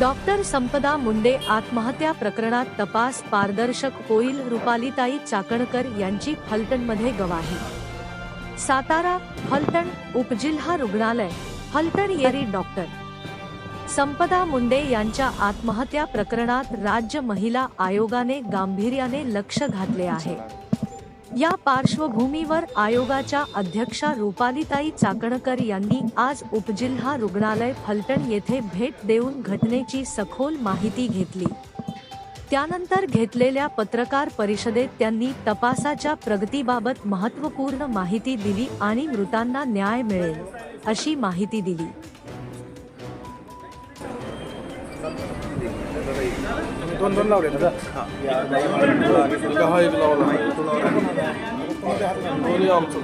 Doctor Sampada Munde आत्महत्या प्रकरणात तपास पारदर्शक होईल रुपालीताई चाकणकर यांची फलटणमध्ये गवाही. सातारा फलटण उपजिल्हा रुग्णालय फलटण येरी डॉक्टर. संपदा मुंडे यांच्या आत्महत्या प्रकरणात राज्य महिला आयोगाने गांभीर्याने लक्ष घातले आहे. या पार्श्वभूमीवर आयोगाच्या अध्यक्षा रुपालीताई चाकणकर यांनी आज उपजिल्हा रुग्णालय फलटण येथे भेट देऊन घटनेची सखोल माहिती घेतली. त्यानंतर घेतलेल्या पत्रकार परिषदेत त्यांनी तपासाच्या प्रगतीबाबत महत्त्वपूर्ण माहिती दिली आणि मृतांना न्याय मिळेल अशी माहिती दिली. दोन दोन लावले ना? हा. एक लावला. दोन्ही आमचं.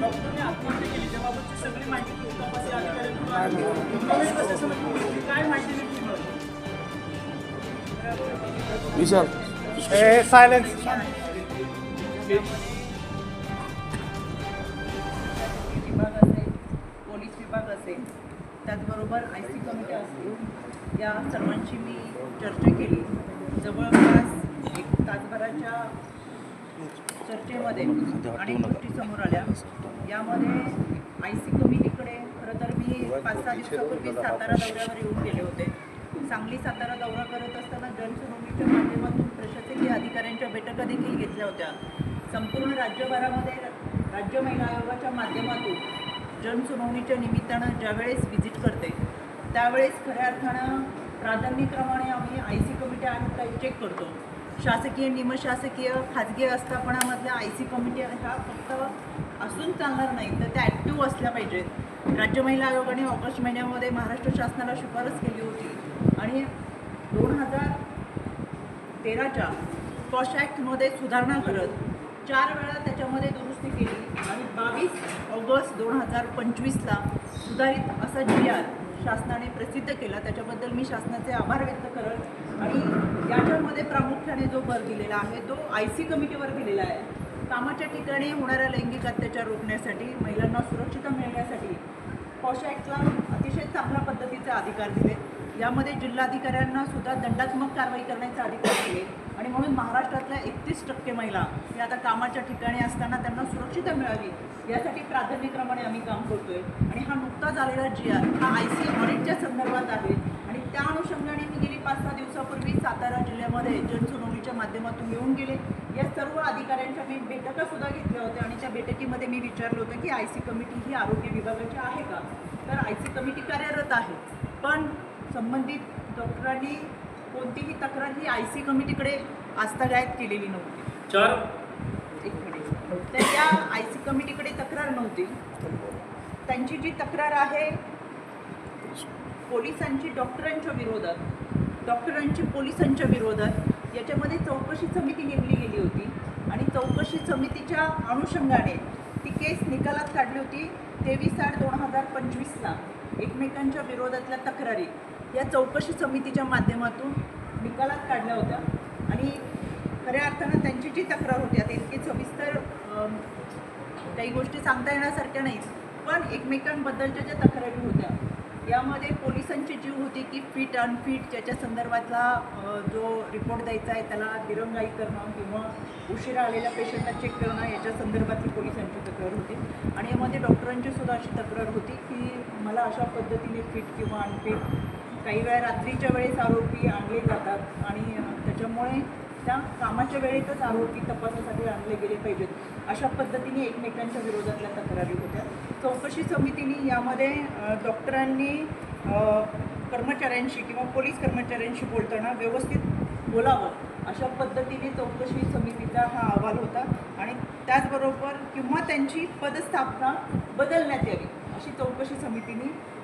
विशाल. सायलेन्स विभाग असेल पोलीस विभाग असेल त्याचबरोबर आय सी कमिटी असतील या सर्वांची मी चर्चा केली. जवळपास एक तासभराच्या चर्चेमध्ये अनेक गोष्टी समोर आल्या. यामध्ये आय सी कमिटीकडे खरं तर मी पाच सहा दिवसापूर्वी सातारा दौऱ्यावर येऊन गेले होते. सांगली सातारा दौरा करत असताना जनसुनावणीच्या माध्यमातून प्रशासकीय अधिकाऱ्यांच्या बैठका देखील घेतल्या होत्या. संपूर्ण राज्यभरामध्ये राज्य महिला आयोगाच्या माध्यमातून जनसुनावणीच्या निमित्तानं ज्यावेळेस व्हिजिट करते त्यावेळेस खऱ्या अर्थानं प्राधान्यक्रमाने आम्ही आय सी कमिटी आम्ही काही चेक करतो. शासकीय निमशासकीय खाजगी आस्थापनामधल्या आय सी कमिटी ह्या फक्त असून चालणार नाही तर त्या ॲक्टिव्ह असल्या पाहिजेत. राज्य महिला आयोगाने ऑगस्ट महिन्यामध्ये महाराष्ट्र शासनाला शिफारस केली होती. आणि दोन हजार तेराच्या कॉश ॲक्टमध्ये सुधारणा करत चार वेळा त्याच्यामध्ये दुरुस्ती केली. आणि बावीस ऑगस्ट दोन हजार पंचवीसला सुधारित असा जी आर शासनाने प्रसिद्ध केला. त्याच्याबद्दल मी शासनाचे आभार व्यक्त करत आणि याच्यामध्ये प्रामुख्याने जो भर दिलेला आहे तो आय सी कमिटीवर दिलेला आहे. कामाच्या ठिकाणी होणाऱ्या लैंगिक अत्याचार रोखण्यासाठी महिलांना सुरक्षितता मिळण्यासाठी पॉश ॲक्टला अतिशय चांगल्या पद्धतीचे अधिकार दिले. यामध्ये जिल्हाधिकाऱ्यांना सुद्धा दंडात्मक कारवाई करण्याचे अधिकार दिले. आणि म्हणून महाराष्ट्रातल्या एकतीस टक्के महिला या आता कामाच्या ठिकाणी असताना त्यांना सुरक्षितता मिळावी यासाठी प्राधान्यक्रमाने आम्ही काम करतोय. आणि हा नुकताच आलेला जी आर हा आय सी ऑडिटच्या संदर्भात आहे. आणि त्या अनुषंगाने मी गेली पाच सहा दिवसापूर्वी सातारा जिल्ह्यामध्ये जनसुनावणीच्या माध्यमातून येऊन गेले. या सर्व अधिकाऱ्यांच्या मी बैठका सुद्धा घेतल्या होत्या आणि त्या बैठकीमध्ये मी विचारलं होतं की आय सी कमिटी ही आरोग्य विभागाची आहे का? तर आय सी कमिटी कार्यरत आहे. पण संबंधित डॉक्टरांनी कोणतीही तक्रार ही आय सी कमिटीकडे आस्थागायत केलेली नव्हती. चार. एक मिनिट. तर त्या आय सी कमिटीकडे तक्रार नव्हती. त्यांची जी तक्रार आहे पोलिसांची डॉक्टरांच्या विरोधात डॉक्टरांची पोलिसांच्या विरोधात याच्यामध्ये चौकशी समिती नेमली गेली होती. आणि चौकशी समितीच्या अनुषंगाने ती केस निकालात काढली होती तेवीस आठ दोन हजार पंचवीसला. एकमेकांच्या विरोधातल्या तक्रारी. या चौकशी समितीच्या माध्यमातून निकालात काढल्या होत्या. आणि खऱ्या अर्थानं त्यांची जी तक्रार होती आता इतकी सविस्तर काही गोष्टी सांगता येण्यासारख्या नाहीत पण एकमेकांबद्दलच्या ज्या तक्रारी होत्या यामध्ये पोलिसांची जीव होती की फिट अनफिट ज्याच्या संदर्भातला जो रिपोर्ट द्यायचा आहे त्याला दिरंगाई करणं किंवा उशिरा आलेल्या पेशंटला चेक करणं याच्या संदर्भातली पोलिसांची तक्रार होती. आणि यामध्ये डॉक्टरांची सुद्धा अशी तक्रार होती की मला अशा पद्धतीने फिट किंवा अनफिट काही वेळा रात्रीच्या वेळेस आरोपी आणले जातात आणि त्याच्यामुळे त्या कामाच्या वेळेतच आरोपी तपासासाठी आणले गेले पाहिजेत. अशा पद्धतीने एकमेकांच्या विरोधातल्या तक्रारी होत्या. चौकशी समितीने यामध्ये डॉक्टरांनी कर्मचाऱ्यांशी किंवा पोलीस कर्मचाऱ्यांशी बोलताना व्यवस्थित बोलावं अशा पद्धतीने चौकशी समितीचा हा अहवाल होता आणि त्याचबरोबर किंवा त्यांची पदस्थापना बदलण्यात यावी अशी चौकशी समितीने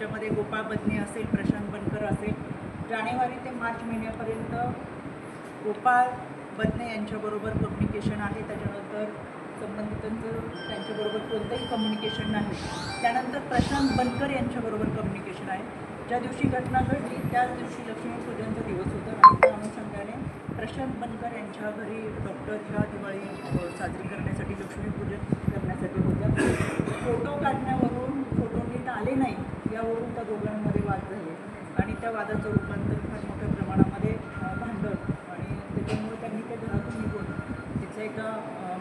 त्याच्यामध्ये गोपाळ बदने असेल प्रशांत बनकर असेल. जानेवारी ते मार्च महिन्यापर्यंत गोपाळ बदने यांच्याबरोबर कम्युनिकेशन आहे. त्याच्यानंतर संबंधितांचं त्यांच्याबरोबर कोणतंही कम्युनिकेशन नाही. त्यानंतर प्रशांत बनकर यांच्याबरोबर कम्युनिकेशन आहे. ज्या दिवशी घटना घडली त्याच दिवशी लक्ष्मीपूजनचा दिवस होता. आणि त्या अनुषंगाने प्रशांत बनकर यांच्या घरी डॉक्टर ह्या दिवाळी साजरी करण्यासाठी लक्ष्मीपूजन करण्यासाठी होत्या. फोटो काढण्यावर आले नाही यावरून त्या दोघांमध्ये वाद झाले. आणि त्या वादाचं रूपांतर फार मोठ्या प्रमाणामध्ये भांडण आणि त्याच्यामुळे त्यांनी त्या घरातून निघून तिथल्या एका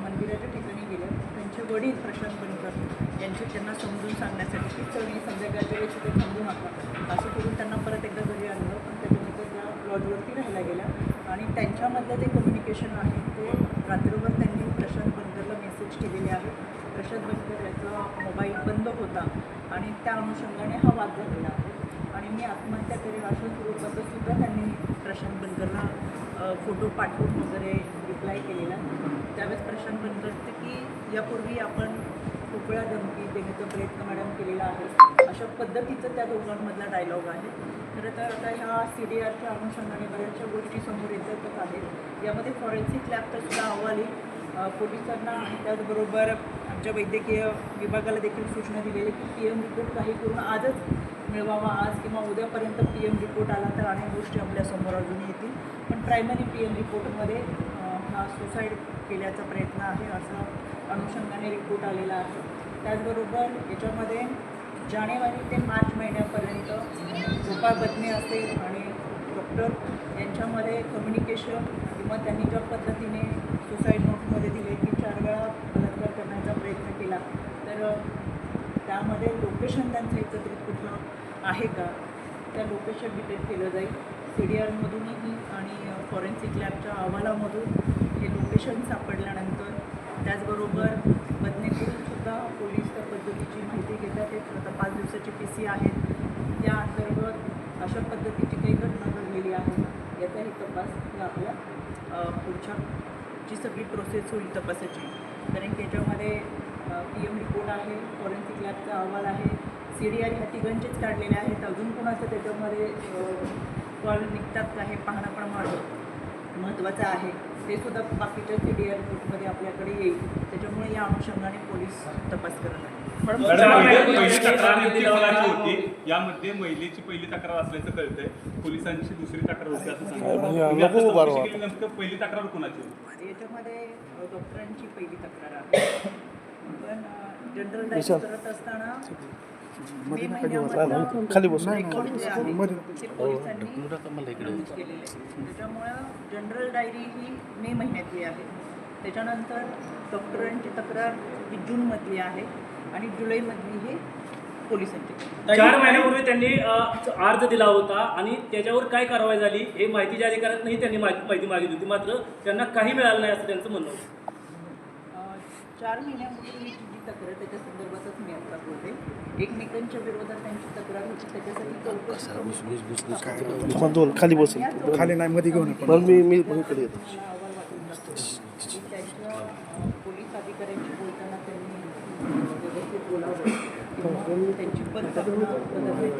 मंदिराच्या ठिकाणी गेलं. त्यांचे वडील प्रशांत बनकर यांचे त्यांना समजून सांगण्यासाठी की चवी संध्याकाळच्या वेळेस तिथे थांबू नका. असं करून त्यांना परत एकदा घरी आणलं. पण त्याच्यानंतर त्या लॉजवरती राहायला गेल्या. आणि त्यांच्यामधलं जे कम्युनिकेशन आहे ते रात्रभर त्यांनी प्रशांत बनकरला मेसेज केलेले आहे प्रशांत बनकर याचा मोबाईल बंद होता आणि त्या अनुषंगाने हा वाद झालेला. आहे आणि मी आत्महत्या करेन अशा स्वरूपाचं सुद्धा त्यांनी प्रशांत बनकरला फोटो पाठवून वगैरे रिप्लाय केलेला. त्यावेळेस प्रशांत बनकर की यापूर्वी आपण खूप धमकी देण्याचा प्रयत्न मॅडम केलेला आहे. अशा पद्धतीचं त्या दोघांमधला डायलॉग आहे. खरं तर आता ह्या सी डी आरच्या अनुषंगाने बऱ्याचशा गोष्टी समोर येतच आहेत. यामध्ये फॉरेन्सिक लॅबचा सुद्धा अहवाल येईल पोलिसांना आणि त्याचबरोबर आमच्या वैद्यकीय विभागाला देखील सूचना दिलेली की पी एम रिपोर्ट काही करून आजच मिळवावा आज किंवा उद्यापर्यंत पी एम रिपोर्ट आला तर अनेक गोष्टी आपल्यासमोर अजून येतील. पण प्रायमरी पी एम रिपोर्टमध्ये हा सुसाईड केल्याचा प्रयत्न आहे असा अनुषंगाने रिपोर्ट आलेला आहे. त्याचबरोबर याच्यामध्ये जानेवारी ते मार्च महिन्यापर्यंत झोपा बदने असेल आणि डॉक्टर यांच्यामध्ये कम्युनिकेशन किंवा त्यांनी ज्या पद्धतीने सुसाईड नोटमध्ये दिले की चार वेळा बलात्कार करण्याचा प्रयत्न केला तर त्यामध्ये लोकेशन त्यांचं एकत्रित कुठलं आहे का? त्या लोकेशन डिटेक्ट केलं जाईल. सी डी आरमधूनही आणि फॉरेन्सिक लॅबच्या अहवालामधून हे लोकेशन सापडल्यानंतर त्याचबरोबर बदनेकडून सुद्धा पोलीस त्या पद्धतीची माहिती घेतात. ते आता पाच दिवसाची पी सी आहेत त्या अंतर्गत अशा पद्धतीची काही घटना घडलेली आहे याचाही तपास आपल्या पुढच्या जी सगळी प्रोसेस होईल तपासाची. कारण त्याच्यामध्ये पी एम रिपोर्ट आहे फॉरेन्सिक लॅबचा अहवाल आहे सी डी आर ह्या तिघांचेच काढलेले आहेत. अजून कोणाचं त्याच्यामध्ये कॉल निघतात का हे पाहणं पण महत्त्वाचं. महत्त्वाचं आहे. ते सुद्धा बाकीच्या सी डी आर रिपोर्टमध्ये आपल्याकडे येईल. त्याच्यामुळे या अनुषंगाने पोलीस तपास करत पहिली तक्रार होती. यामध्ये महिलेची पहिली तक्रार असल्याचं कळतंय. पोलिसांची दुसरी तक्रार होती असं सांगितलं नेमकं पहिली तक्रार कोणाची होती? याच्यामध्ये डॉक्टरांची पहिली तक्रार आहे. पण जनरल डायग्नोस करत असताना खाली बस. केलेलं आहे. त्याच्यामुळं जनरल डायरी ही मे महिन्यातली आहे. त्याच्यानंतर डॉक्टरांची तक्रार ही जूनमधली आहे आणि जुलैमधली ही पोलिसांची. चार महिन्यापूर्वी त्यांनी अ, अर्ज दिला होता आणि त्याच्यावर काय कारवाई झाली हे माहितीच्या अधिकाऱ्यांनाही त्यांनी माहिती माहिती मागितली होती. मात्र त्यांना काही मिळालं नाही असं त्यांचं म्हणणं होतं. चार महिन्यापूर्वीची जी तक्रार त्याच्या संदर्भातच मी आता बोलते एकमेकांच्या विरोधात त्यांची तक्रार होती त्याच्यासाठी चौकशी दोन खाली बस या चौकशी- खाली नाही मध्ये घेऊन पण मी मी इकडे येतो पोलीस अधिकाऱ्यांशी बोलताना त्यांनी व्यवस्थित बोलावं त्यांची पद्धत यावी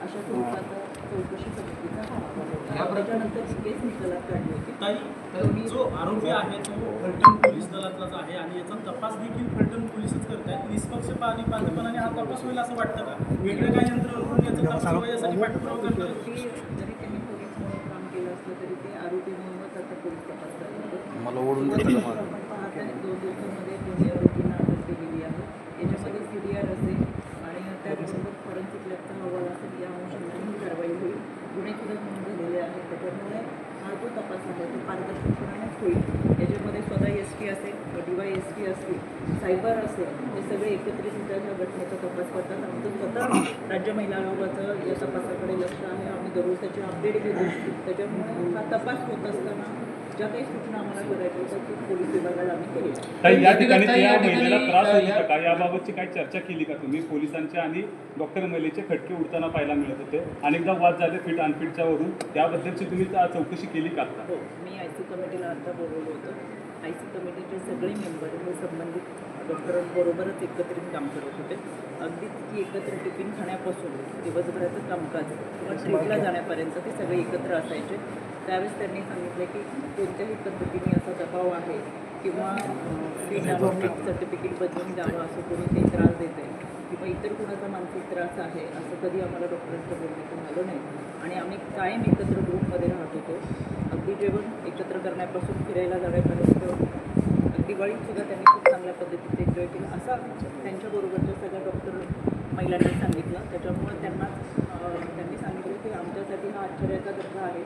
अशा स्वरूपाचा चौकशी समितीचा हा अहवाल होता. त्याच्यानंतर केस निकालात काढली होती. ताई जो आरोपी आहे तो फलटण पोलीस दलातलाच आहे आणि याचा तपास देखील फलटण पोलीसच करत आहेत निष्पक्षपाती पाठपणाने हा तपास होईल असं वाटतं का? वेगळं काय यंत्र करून याचा तपास पाठपुरावा करतात जरी त्यांनी पोलीस म्हणून काम केलं असलं तरी ते आरोपी म्हणूनच आता पोलीस तपास करतात. मला ओढून आपण पाहत आहे दोन दिवसामध्ये दोन्ही आरोपींना अटक केलेली आहे याच्यामध्ये सी डी आर असेल आणि त्याचबरोबर फॉरेन्सिक लॅबचा अहवाल असेल या अनुषंगाने ही कारवाई होईल गुन्हे सुद्धा नोंद झालेले आहेत त्याच्यामुळे हा जो तपास आहे तो पारदर्शकपणानेच होईल याच्यामध्ये स्वतः एस पी असेल डी वाय एस पी असतील सायबर असेल हे सगळे एकत्रितरित्या ह्या घटनेचा तपास करतात आमचं स्वतः राज्य महिला आयोगाचं या तपासाकडे लक्ष आहे आम्ही दररोज त्याचे अपडेट घेतो त्याच्यामुळे हा तपास होत असताना ज्या काही सूचना आम्हाला करायच्या होत्या ती पोलीस विभागाला आम्ही केली ताई या ठिकाणी ताई, या महिलेला त्रास अ, होत या- होता का? याबाबतची काही चर्चा केली का तुम्ही? पोलिसांच्या आणि डॉक्टर महिलेचे खटके उडताना पाहायला मिळत होते. अनेकदा वाद झाले फिट अनफिटच्या वरून. त्याबद्दलची तुम्ही चौकशी केली का आता? हो मी आय सी कमिटीला आता बोलवलं होतं. सगळे मेंबर हे संबंधित डॉक्टरांबरोबरच एकत्रित काम करत होते. अगदी की एकत्र टिफिन खाण्यापासून दिवसभराचं कामकाज किंवा ट्रीपला जाण्यापर्यंत ते सगळे एकत्र असायचे. त्यावेळेस त्यांनी सांगितलं की कोणत्याही पद्धतीने असा दबाव आहे किंवा सर्टिफिकेट बदलून द्यावं असं कोणी काही त्रास देत आहे किंवा इतर कुणाचा मानसिक त्रास आहे असं कधी आम्हाला डॉक्टरांच्या बोलण्यातून आलं नाही. आणि आम्ही कायम एकत्र ग्रुपमध्ये राहत होतो. अगदी जेवण एकत्र करण्यापासून फिरायला जाण्यापर्यंत दिवाळीत सुद्धा त्यांनी खूप चांगल्या पद्धतीत एन्जॉय केलं. असा त्यांच्याबरोबरच्या सगळ्या डॉक्टर महिलांनी सांगितलं. त्याच्यामुळे त्यांना त्यांनी सांगितलं की आमच्यासाठी हा आश्चर्याचा दर्जा आहे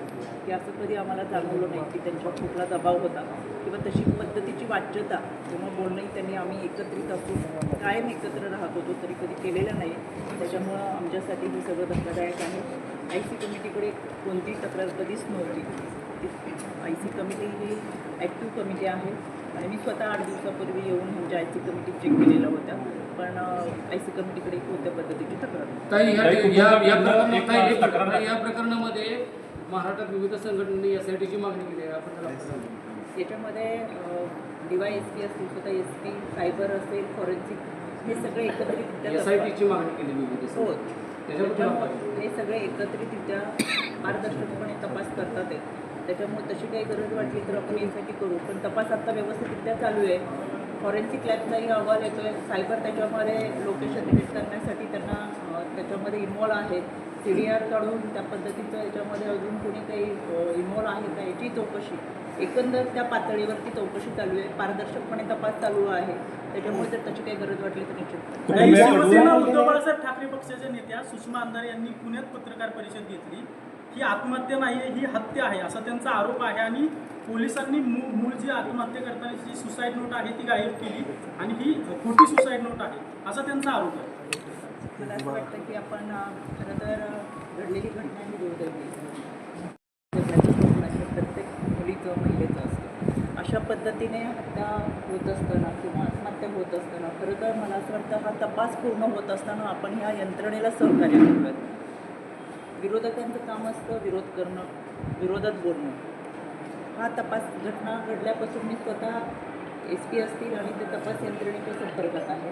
की असं कधी आम्हाला जाणवलं नाही की त्यांच्यावर कुठला दबाव होता किंवा तशी पद्धतीची वाच्यता किंवा बोलणंही त्यांनी आम्ही एकत्रित असून कायम एकत्र राहत होतो तरी कधी केलेलं नाही. त्याच्यामुळं आमच्यासाठी हे सगळं धक्कादायक आहे. आय सी कमिटीकडे कोणतीही तक्रार कधीच नव्हती. आय सी कमिटी ही ॲक्टिव्ह कमिटी आहे. आणि मी स्वतः आठ दिवसापूर्वी येऊन म्हणजे आय सी कमिटी चेक केलेल्या होत्या पण आय सी कमिटीकडे कोणत्या पद्धतीची तक्रार. ताई या ताई, या या कुटुंबाकडनं प्रकरणात एक ताई, एक तक्रार प्रकरण- या प्रकरणामध्ये महाराष्ट्रात विविध संघटनांनी एस आय टीची मागणी केली आहे. आपण त्याला याच्यामध्ये डी वाय एस पी असतील स्वतः एस पी सायबर असेल फॉरेन्सिक हे सगळे एकत्रितरित्या एस आय टीची मागणी केली विविध हो. संघटनांनी. त्याच्याबद्दल आपण- त्याच्यामुळे हे सगळे एकत्रितरित्या पारदर्शकपणे तपास करतात त्याच्यामुळे तशी काही गरज वाटली तर आपण यासाठी करू. पण तपास आता व्यवस्थितरित्या चालू आहे. फॉरेन्सिक लॅबचाही अहवाल येतो आहे सायबर त्याच्यामध्ये लोकेशन डिटेक्ट करण्यासाठी त्यांना त्याच्यामध्ये इन्वॉल्व आहे. सी डी आर काढून त्या पद्धतीचं याच्यामध्ये अजून कोणी काही इन्वॉल्व आहे का याची चौकशी. एकंदर त्या पातळीवरती चौकशी चालू आहे. पारदर्शकपणे तपास चालू आहे. त्याच्यामुळे जर तशी काही गरज वाटली तर निश्चित. शिवसेना उद्धव बाळासाहेब ठाकरे पक्षाच्या नेत्या सुषमा अंधारे यांनी पुण्यात पत्रकार परिषद घेतली. ही आत्महत्या नाही आहे ही हत्या आहे असा त्यांचा आरोप आहे. आणि पोलिसांनी मूळ मूळ जी आत्महत्या करताना जी सुसाईड नोट आहे ती गायब केली. आणि ही खोटी सुसाईड नोट आहे असा त्यांचा आरोप आहे. मला असं वाटतं की आपण खरं तर घडलेली घटना ही दुर्दैवी प्रत्येक मुलीचं महिलेचं असतं. अशा पद्धतीने हत्या होत असताना किंवा आत्महत्या होत असताना खरं तर मला असं वाटतं हा तपास पूर्ण होत असताना आपण ह्या यंत्रणेला सहकार्य करूयात विरोधकांचं काम असतं विरोध करणं विरोधात बोलणं. हा तपास घटना घडल्यापासून मी स्वतः एस पी असतील आणि ते तपास यंत्रणेच्या संपर्कात आहे.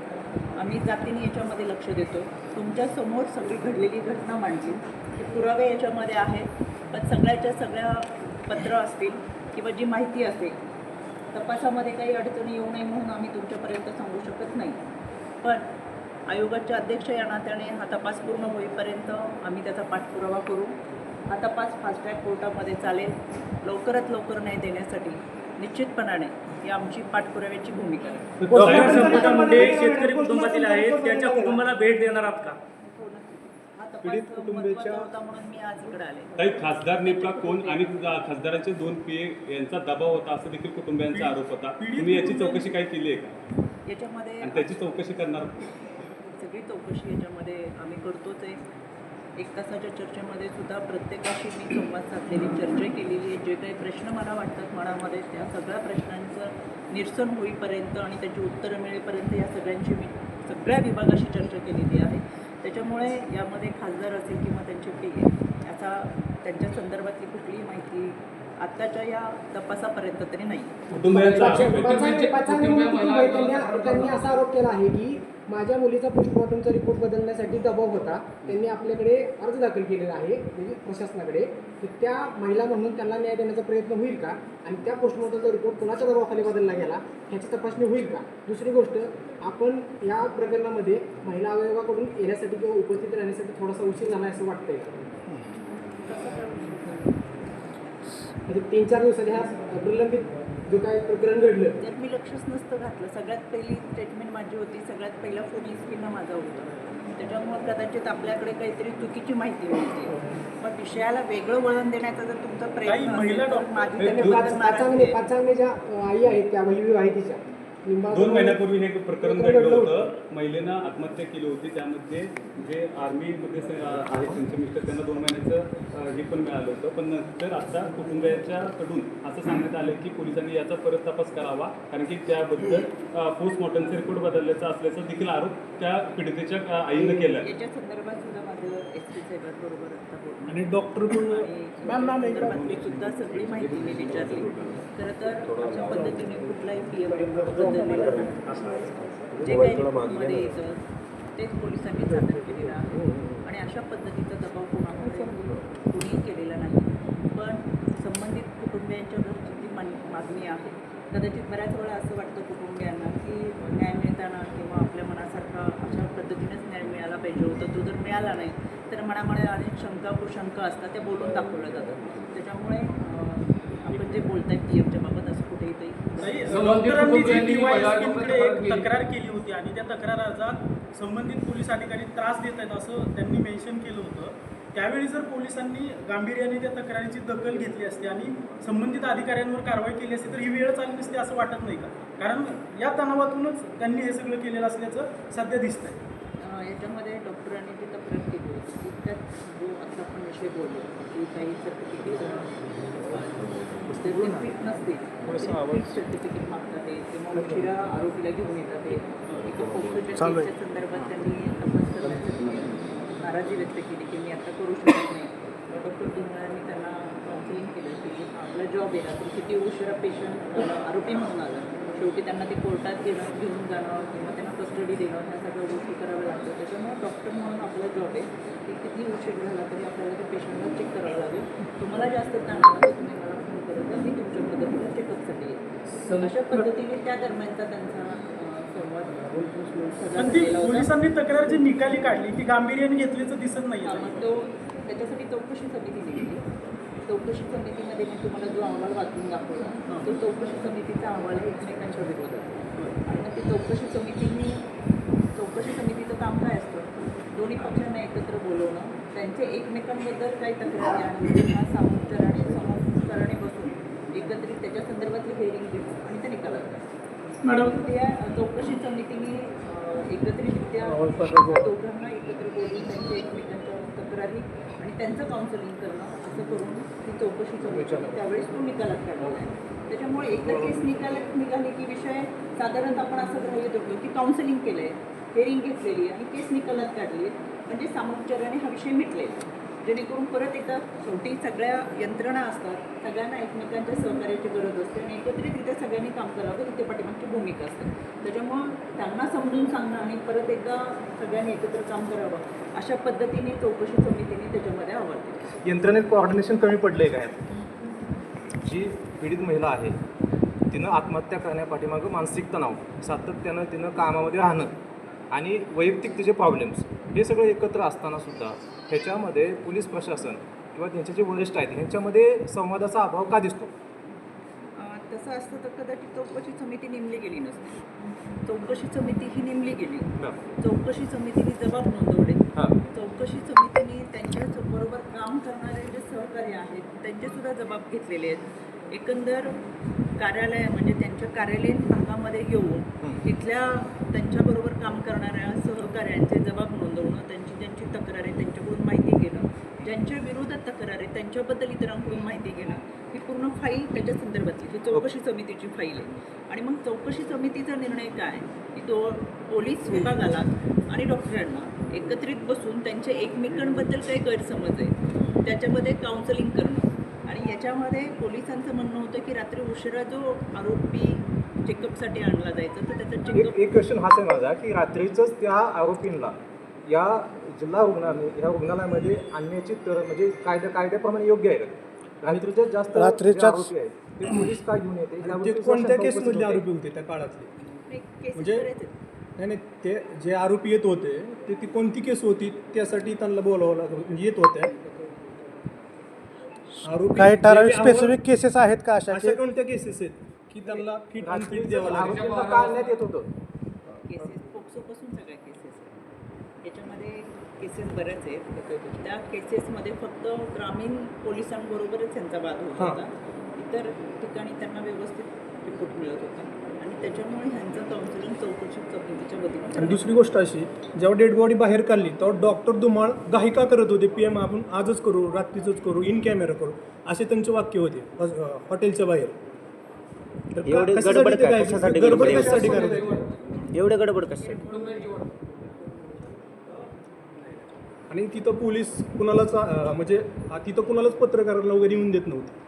आम्ही जातीने याच्यामध्ये लक्ष देतो. तुमच्यासमोर सगळी घडलेली घटना मांडली ते पुरावे याच्यामध्ये आहेत. पण सगळ्याच्या सगळ्या पत्र असतील किंवा जी माहिती असेल तपासामध्ये काही अडचणी येऊ नये म्हणून आम्ही तुमच्यापर्यंत सांगू शकत नाही. पण आयोगाचे अध्यक्ष या नात्याने हा तपास पूर्ण होईपर्यंत आम्ही त्याचा पाठपुरावा करू. हा तपास फास्ट ट्रॅक कोर्टामध्ये चालेल. लवकरात लवकर न्याय देण्यासाठी निश्चितपणाने ही आमची पाठपुराव्याची भूमिका आहे. मुंडे शेतकरी कुटुंबातील आहेत त्यांच्या कुटुंबाला भेट देणार आहात का? नक्की. तपास महत्त्वाचा होता म्हणून मी आज इकडे आले. काही खासदार नेमका कोण आणि खासदाराचे दोन पीए यांचा दबाव होता असं देखील कुटुंबियांचा आरोप होता. तुम्ही याची चौकशी काय केली आहे का? याच्यामध्ये आणि त्याची चौकशी करणार चौकशी याच्यामध्ये आम्ही करतोच आहे. एक तासाच्या चर्चेमध्ये सुद्धा प्रत्येकाशी मी संवाद साधलेली चर्चा केलेली आहे. जे काही प्रश्न मला वाटतात मनामध्ये त्या सगळ्या प्रश्नांचं निरसन होईपर्यंत आणि त्याची उत्तरं मिळेपर्यंत या सगळ्यांची मी सगळ्या विभागाशी चर्चा केलेली आहे. त्याच्यामुळे यामध्ये खासदार असेल किंवा त्यांचे पी याचा त्यांच्या संदर्भातली कुठलीही माहिती आत्ताच्या या तपासापर्यंत तरी नाही. महिला- त्यांनी असा आरोप केला आहे की माझ्या मुलीचा पोस्टमॉर्टमचा रिपोर्ट बदलण्यासाठी दबाव होता. त्यांनी आपल्याकडे अर्ज दाखल केलेला आहे म्हणजे प्रशासनाकडे. तर त्या महिला म्हणून त्यांना न्याय देण्याचा प्रयत्न होईल का? आणि त्या पोस्टमॉर्टमचा रिपोर्ट कोणाच्या दबावाखाली बदलला गेला? ह्याची तपासणी होईल का? दुसरी गोष्ट आपण या प्रकरणामध्ये महिला आयोगाकडून येण्यासाठी किंवा उपस्थित राहण्यासाठी थोडासा उशीर झाला असं वाटतंय म्हणजे तीन चार दिवसाच्या ह्या प्रलंबित जो काय प्रकरण घडलं त्यात मी लक्षच नसतं घातलं सगळ्यात पहिली स्टेटमेंट माझी होती सगळ्यात पहिला फोन एस माझा होता त्याच्यामुळे कदाचित आपल्याकडे काहीतरी चुकीची माहिती होती पण विषयाला वेगळं वळण देण्याचा जर तुमचा काही प्रयत्न महिला असेल तर डॉक्टर- माझी पाचांगणे. पाचांगणे ज्या आई आहेत त्या विवाहितीच्या निंबाळकर- दोन महिन्यापूर्वी हे प्रकरण घडलं होतं. महिलेनं आत्महत्या केली होती. त्यामध्ये जे आर्मीमध्ये स- आहेत त्यांचे मिस्टर त्यांना दोन महिन्याचं हे पण मिळालं होतं. पण नंतर आता कुटुंबियाच्याकडून असं सांगण्यात आलं की पोलिसांनी याचा परत तपास करावा. कारण की त्याबद्दल पोस्टमॉर्टमचे रिपोर्ट बदलल्याचा असल्याचा देखील आरोप त्या पीडितेच्या आईनं केला एस पी साहेबांबरोबर आता आणि डॉक्टर पण सुद्धा सगळी माहिती मी विचारली. खरं तर अशा पद्धतीने कुठलाही पी एफ बदललेलं नाही. जे काही रिपोर्टमध्ये येतं तेच पोलिसांनी सादर केलेलं आहे. आणि अशा पद्धतीचा दबाव कोणाकडे कोणीही केलेला नाही. पण संबंधित कुटुंबियांच्या घरची जी मागणी आहे. कदाचित बऱ्याच वेळा असं वाटतं कुटुंबियांना की न्याय मिळताना किंवा आपल्या मनासारखा अशा पद्धतीनेच न्याय मिळाला पाहिजे होता तो जर मिळाला नाही तर मनामध्ये अनेक शंका कुशंका असतात त्या बोलून दाखवल्या जातात त्याच्यामुळे आपण जे बोलताय पी एफच्या बाबत असं कुठेही काही डॉक्टरांनी जी तक्रार एक केली. तक्रार केली होती आणि त्या तक्राराचा संबंधित पोलीस अधिकारी त्रास देत आहेत असं त्यांनी मेन्शन केलं होतं. त्यावेळी जर पोलिसांनी गांभीर्याने त्या तक्रारीची दखल घेतली असती आणि संबंधित अधिकाऱ्यांवर कारवाई केली असती तर ही वेळ आली नसते असं वाटत नाही का? कारण या तणावातूनच त्यांनी हे सगळं केलेलं असल्याचं सध्या दिसतंय. याच्यामध्ये डॉक्टरांनी जी तक्रार केली होती. की त्यात जो आता आपण विषय बोललो की काही सर्टिफिकेट फिट नसते सर्टिफिकेट मागतात ते किंवा उशिरा आरोपीला घेऊन येतात ते. एका आहे. केसच्या संदर्भात त्यांनी तपास करण्यासाठी नाराजी व्यक्त केली की मी आता करू शकत नाही. डॉक्टर डिंगळांनी त्यांना काउन्सिलिंग केलं की आपला जॉब आहे आपण किती उशिरा पेशंट आरोपी म्हणून आला. शेवटी त्यांना ते कोर्टात घेणं घेऊन जाणं किंवा त्यांना कस्टडी देणं ह्या सगळ्या गोष्टी कराव्या लागतात त्याच्यामुळे डॉक्टर म्हणून आपला जॉब आहे की किती उशीर झाला तरी आपल्याला त्या पेशंटला चेक करावं लागेल. तुम्हाला जास्त ताण आला तर तुम्ही मला फोन करत जा मी तुमच्या मदतीला चेकअपसाठी येईल. अशा पद्धतीने त्या दरम्यानचा त्यांचा पण ती. पोलिसांनी तक्रार जी निकाली काढली ती गांभीर्याने घेतल्याचं दिसत नाही मग तो त्याच्यासाठी चौकशी समिती नेमली चौकशी समितीमध्ये मी तुम्हाला जो अहवाल वाचून दाखवला तो चौकशी समितीचा अहवाल एकमेकांच्या विरोधात. आणि मग ती चौकशी समितीने चौकशी समितीचं काम काय असतं. दोन्ही पक्षांना एकत्र बोलवणं त्यांचे एकमेकांबद्दल काही तक्रारी आणि त्यांना सामोपचाराने समोपचाराने बसून एकत्रित त्याच्या संदर्भातली हेअरिंग घेणं आणि निकालात काढणं. मॅडम. त्या चौकशी समितीने एकत्रितरित्या दोघांना एकत्र बोलून त्यांच्या एकमेकांच्या तक्रारी आणि त्यांचं काउन्सिलिंग करणं असं करून ती चौकशी समिती त्यावेळेस तो निकालात काढलेला आहे त्याच्यामुळे एकदा केस निकालात निघाली की विषय साधारण आपण असं गृह्य धरलो की काउन्सिलिंग केलं आहे हेरिंग घेतलेली आणि केस निकालात काढले म्हणजे सामोपचाराने हा विषय मिटलेला. जेणेकरून परत एकदा शेवटी सगळ्या यंत्रणा असतात सगळ्यांना एकमेकांच्या सहकार्याची गरज असते आणि एकत्रितरित्या सगळ्यांनी काम करावं तिथे ते पाठीमागची भूमिका असते. त्याच्यामुळं त्यांना समजून सांगणं आणि परत एकदा सगळ्यांनी एकत्र काम करावं अशा पद्धतीने चौकशी समितीने त्याच्यामध्ये आवडते. यंत्रणेत कोऑर्डिनेशन कमी पडले काय? जी पीडित महिला आहे तिनं आत्महत्या करण्यापाठीमागं मानसिक तणाव सातत्यानं तिनं कामामध्ये राहणं आणि वैयक्तिक तिचे प्रॉब्लेम्स हे सगळं एकत्र असताना सुद्धा ह्याच्यामध्ये पोलीस प्रशासन किंवा त्यांचे जे वरिष्ठ आहेत ह्यांच्यामध्ये संवादाचा अभाव का दिसतो? तसं असतं तर कदाचित चौकशी समिती नेमली गेली नसते. चौकशी समिती ही नेमली गेली. चौकशी समितीने जबाब नोंदवले. हां. चौकशी समितीने त्यांच्याच बरोबर काम करणारे जे सहकारी आहेत त्यांचे सुद्धा जबाब घेतलेले आहेत. एकंदर कार्यालय म्हणजे त्यांच्या कार्यालयीन भागामध्ये येऊन तिथल्या त्यांच्याबरोबर काम करणाऱ्या सहकाऱ्यांचे जबाब नोंदवणं त्यांची ज्यांची तक्रार आहे त्यांच्याकडून माहिती घेणं ज्यांच्या विरोधात तक्रार आहे त्यांच्याबद्दल इतरांकडून माहिती घेणं ही पूर्ण फाईल त्याच्या संदर्भातली ही चौकशी समितीची फाईल आहे. आणि मग चौकशी समितीचा निर्णय काय? की तो पोलीस विभागाला आणि डॉक्टरांना एकत्रित बसून त्यांचे एकमेकांबद्दल काही गैरसमज आहे त्याच्यामध्ये काउन्सिलिंग करणं. आणि याच्यामध्ये पोलिसांचं म्हणणं होतं की रात्री उशिरा जो आरोपी चेकअपसाठी आणला जायचा तर त्याचा एक चेकअप एक क्वेश्चन हाच आहे माझा की रात्रीचंच त्या आरोपींना या जिल्हा रुग्णालय ह्या रुग्णालयामध्ये आणण्याची तर म्हणजे कायद्या कायद्याप्रमाणे योग्य आहे का? रात्रीच्या जास्त जे रात्रीच्याच- आरोपी आहेत ते पोलीस का घेऊन येते? ह्यावरती कोणत्या केसमधले होते. आरोपी होते त्या काळातले? केसेस म्हणजे- बरेच आहेत. नाही नाही ते जे आरोपी येत होते ते ती कोणती केस होती? त्यासाठी त्यांना बोलावं लागत म्हणजे येत होत्या. आरोपी काही ठराविक जे- स्पेसिफिक केसेस आहेत का अशा अशा की कोणत्या केसेस आहेत? की त्यांना फिट आणि फिट द्यावं लागेल. आरोपींना का आणण्यात येत होतं. केसेस पोक्सोपासून सगळ्या केसेस आहेत. याच्यामध्ये केसेस बऱ्याच आहेत. त्या केसेसमध्ये फक्त ग्रामीण पोलिसांबरोबरच त्यांचा वाद होत हां. होता. इतर ठिकाणी त्यांना व्यवस्थित रिपोर्ट मिळत होता. आणि त्याच्यामुळे ह्यांचं काउन्सिलिंग चौकशी समितीच्या वतीने आणि दुसरी गोष्ट अशी जेव्हा डेड बॉडी बाहेर काढली तेव्हा डॉक्टर धुमाळ घाई का करत होते. पी एम आपण आजच करू रात्रीचंच करू इन कॅमेरा करू. असे त्यांचे वाक्य होते हॉटेलच्या बाहेर. एवढे गडबड काय? कशासाठी गडबड? कशासाठी? एवढं गडबड कशासाठी आणि तिथं पोलीस कुणालाच अं, म्हणजे तिथं कुणालाच पत्रकाराला वगैरे येऊन देत नव्हते?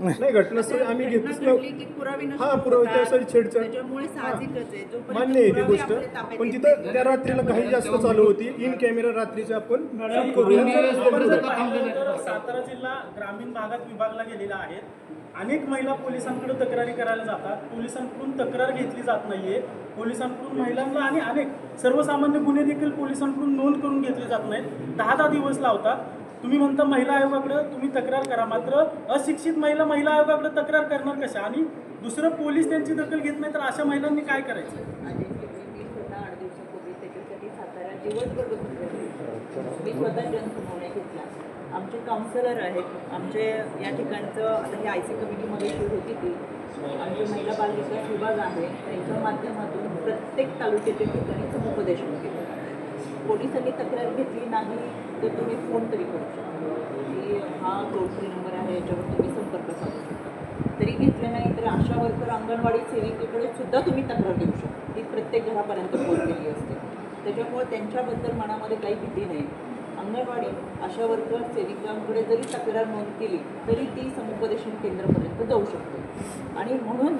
नाही घटनास्थळी आम्ही घेतच पुरावे नष्ट हा पुरावे. त्यासाठी छेडछाड त्याच्यामुळे साहजिकच आहे जोपर्यंत मान्य आहे ती पुरावे गोष्ट आपल्या ताब्यात पण येत तिथं नाही. त्या रात्रीला काही जास्त चालू होती इन कॅमेरा रात्रीचे आपण करूया. सातारा जिल्हा ग्रामीण भागात विभागला गेलेला आहे अनेक महिला पोलिसांकडे तक्रारी करायला जातात. पोलिसांकडून तक्रार घेतली जात नाहीये. पोलिसांकडून महिलांना आणि अनेक सर्वसामान्य गुन्हे देखील पोलिसांकडून नोंद करून घेतले जात नाहीत. दहा दहा दिवस लावतात. तुम्ही म्हणता महिला आयोगाकडे तुम्ही तक्रार करा. मात्र अशिक्षित महिला महिला आयोगाकडे तक्रार करणार कशा? आणि दुसरं पोलीस त्यांची दखल घेत नाही तर अशा महिलांनी काय करायचं? मी स्वतः आमचे काउन्सिलर आहेत. आमचे या ठिकाणचं आता ही आय सी कमिटीमध्ये सुरू होती ती. आमचे महिला बाल विकास विभाग आहे. त्यांच्या माध्यमातून प्रत्येक तालुक्याच्या ठिकाणी समुपदेशन केलं पोलिसांनी तक्रार घेतली नाही तर तुम्ही फोन तरी करू शकता. की हा टोल फ्री नंबर आहे याच्यावर तुम्ही संपर्क साधू शकता. तरी घेतले नाही तर आशा वर्कर अंगणवाडी सेविकेकडे सुद्धा तुम्ही तक्रार देऊ शकता. ती प्रत्येक घरापर्यंत पोहोचलेली असते. त्याच्यामुळे त्यांच्याबद्दल मनामध्ये काही भीती नाही. अंगणवाडी आशा वर्कर सेविकांकडे जरी तक्रार नोंद केली तरी ती समुपदेशन केंद्रापर्यंत जाऊ शकते. आणि म्हणून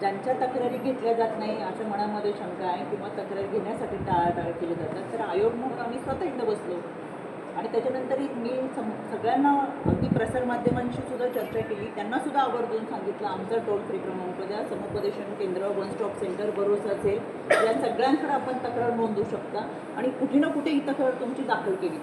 ज्यांच्या तक्रारी घेतल्या जात नाही अशा मनामध्ये शंका आहे किंवा तक्रार घेण्यासाठी टाळाटाळ केली जातात तर आयोग म्हणून आम्ही स्वतः इथं बसलो. आणि त्याच्यानंतर मी सगळ्यांना अगदी प्रसारमाध्यमांशी सुद्धा चर्चा केली. त्यांना सुद्धा आवर्जून सांगितलं आमचा टोल फ्री क्रमांक द्या समुपदेशन केंद्र वन स्टॉप सेंटर भरोसा असेल या सगळ्यांकडे आपण तक्रार नोंदवू शकता. आणि कुठे ना कुठे ही तक्रार तुमची दाखल केली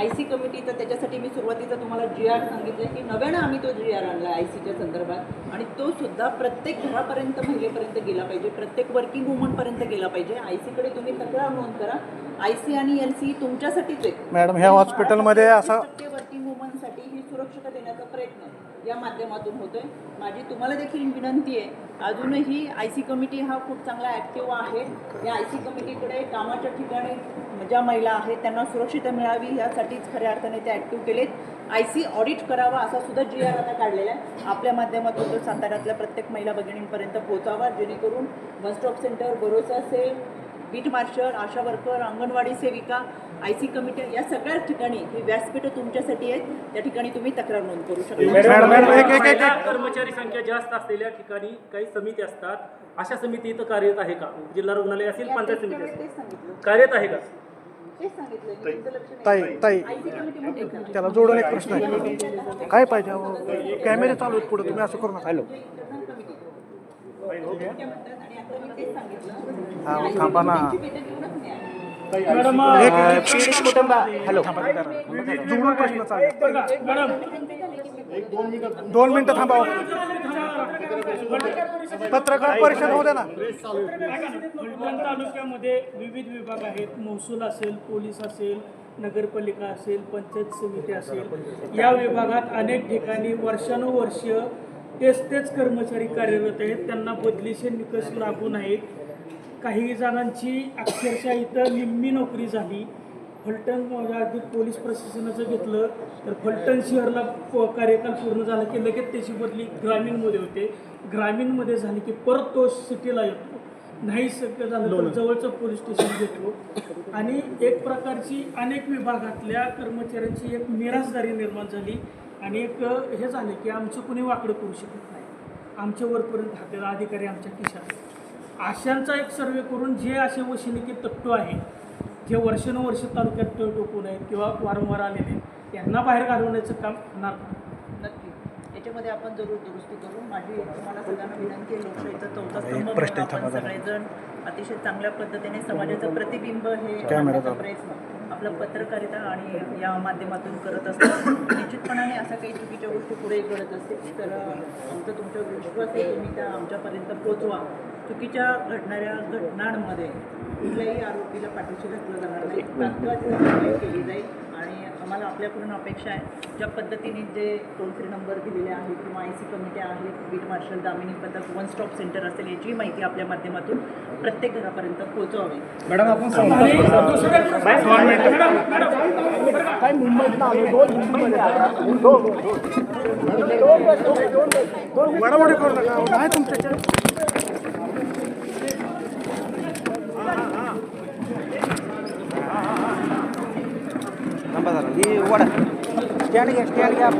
आय सी कमिटी तर त्याच्यासाठी मी सुरुवातीचा तुम्हाला जी आर सांगितलं की नव्यानं आम्ही तो जी आर आणला आय सीच्या संदर्भात. आणि तो सुद्धा प्रत्येक घरापर्यंत महिलेपर्यंत गेला पाहिजे. प्रत्येक वर्किंग वुमनपर्यंत गेला पाहिजे. आय सीकडे तुम्ही तक्रार नोंद करा. आय सी आणि एल सी तुमच्यासाठीच आहे. मॅडम, ह्या हॉस्पिटलमध्ये असा- वर्किंग वुमनसाठी ही सुरक्षता देण्याचा प्रयत्न या माध्यमातून होतोय. माझी तुम्हाला देखील विनंती आहे. अजूनही आय सी कमिटी हा खूप चांगला ॲक्टिव्ह आहे. या आय सी कमिटीकडे कामाच्या ठिकाणी ज्या महिला आहेत त्यांना सुरक्षितता मिळावी यासाठीच खऱ्या अर्थाने ते ॲक्टिव्ह केलेत. आय सी ऑडिट करावा असा सुद्धा जी आर आता काढलेला आहे. आपल्या माध्यमातून तो साताऱ्यातल्या प्रत्येक महिला भगिनींपर्यंत पोहोचावा जेणेकरून वन स्टॉप सेंटर भरोसा असेल beat marshal ASHA worker anganwadi सेविका आय सी कमिटी या सगळ्या ठिकाणी ही व्यासपीठं तुमच्यासाठी आहेत. त्या ठिकाणी तुम्ही तक्रार नोंद करू शकता. कर्मचारी संख्या जास्त असलेल्या ठिकाणी काही समिती असतात. अशा समिती इथं कार्यरत आहे का? जिल्हा रुग्णालय असेल पंचायत समिती असेल. कार्यरत आहे का. ताई ताई? त्याला जोडून एक प्रश्न आहे. काय पाहिजे? कॅमेरे चालू आहेत पुढे. तुम्ही असं करू नका. हॅलो. हा, थांबा ना. हॅलो. प्रश्न दोन मिनिटं थांबावं. पत्रकार परिषद होऊ द्या ना. फलटण तालुक्यामध्ये विविध विभाग आहेत. महसूल असेल पोलीस असेल नगरपालिका असेल पंचायत समिती असेल. या विभागात अनेक ठिकाणी वर्षानुवर्ष तेच तेच कर्मचारी कार्यरत आहेत. त्यांना बदलीचे निकष लागू नाहीत. काही जणांची अक्षरशः इथं निम्मी नोकरी झाली. फलटण अगदी पोलीस प्रशासनाचं घेतलं. तर फलटण शहरला प- कार्यकाल पूर्ण झाला की लगेच त्याची बदली ग्रामीणमध्ये होते. ग्रामीणमध्ये झाली की परत तो सिटीला येतो. नाही शक्य झालं तर जवळचं पोलीस स्टेशन घेतो. आणि एक प्रकारची अनेक विभागातल्या कर्मचाऱ्यांची एक मिरासदारी निर्माण झाली. आणि एक हे झाले की आमचं कुणी वाकडं करू शकत नाही आमच्या वरपर्यंत हातेला अधिकारी आमच्या खिशात. अशांचा एक सर्वे करून जे असे वशिनिकी तत्व आहेत जे वर्षानुवर्ष तालुक्यात टळ टोकून आहेत किंवा वारंवार आलेले आहेत यांना बाहेर घालवण्याचं काम होणार नाही. नक्की याच्यामध्ये आपण जरूर दुरुस्ती करू माझी तुम्हाला सगळ्यांना विनंती आहे लोकशाहीचा चौथा स्तंभ. सगळेजण अतिशय चांगल्या पद्धतीने समाजाचं प्रतिबिंब हे. प्रयत्न आपलं पत्रकारिता आणि या माध्यमातून करत असतो. निश्चितपणाने अशा काही चुकीच्या गोष्टी पुढे घडत असतील तर आमचा तुमच्यावर विश्वास आहे तुम्ही त्या आमच्यापर्यंत पोचवा चुकीच्या घडणाऱ्या घटनांमध्ये कुठल्याही आरोपीला पाठीशी घातलं जाणार नाही. केली जाईल. आम्हाला आपल्याकडून अपेक्षा आहे ज्या पद्धतीने जे टोल फ्री नंबर दिलेले आहेत किंवा आय सी कमिटी आहेत बीट मार्शल दामिनी पद्धत वन स्टॉप सेंटर असेल याची माहिती आपल्या माध्यमातून प्रत्येक घरापर्यंत पोहोचवावी मॅडम आपण काय मुंबईत आलो दोन हिंदीमध्ये वडावडी करू नका नाही तुमच्या ही वडा. स्टँड घ्या स्टँड घ्या.